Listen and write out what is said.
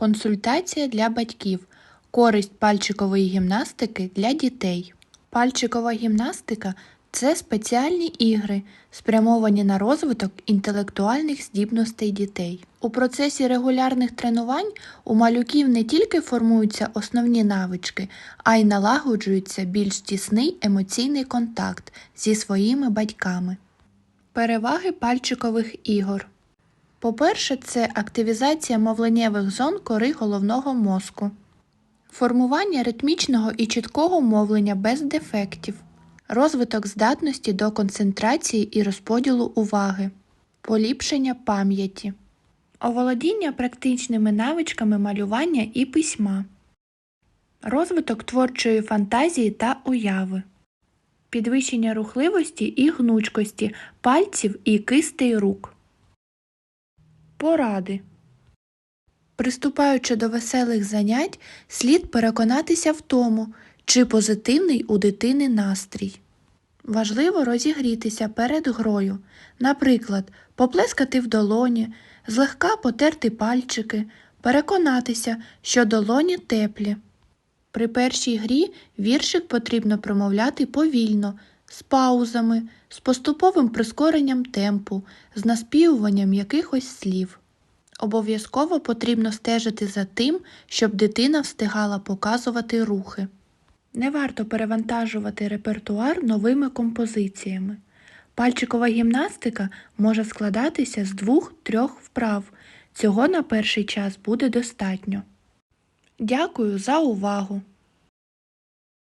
Консультація для батьків. Користь пальчикової гімнастики для дітей. Пальчикова гімнастика це спеціальні ігри, спрямовані на розвиток інтелектуальних здібностей дітей. У процесі регулярних тренувань у малюків не тільки формуються основні навички, а й налагоджується більш тісний емоційний контакт зі своїми батьками. Переваги пальчикових ігор. По-перше, це активізація мовленнєвих зон кори головного мозку, формування ритмічного і чіткого мовлення без дефектів, розвиток здатності до концентрації і розподілу уваги, поліпшення пам'яті, оволодіння практичними навичками малювання і письма, розвиток творчої фантазії та уяви, підвищення рухливості і гнучкості пальців і кистей рук. Поради. Приступаючи до веселих занять, слід переконатися в тому, чи позитивний у дитини настрій. Важливо розігрітися перед грою, наприклад, поплескати в долоні, злегка потерти пальчики, переконатися, що долоні теплі. При першій грі віршик потрібно промовляти повільно, з паузами, з поступовим прискоренням темпу, з наспівуванням якихось слів. Обов'язково потрібно стежити за тим, щоб дитина встигала показувати рухи. Не варто перевантажувати репертуар новими композиціями. Пальчикова гімнастика може складатися з двох-трьох вправ. Цього на перший час буде достатньо. Дякую за увагу!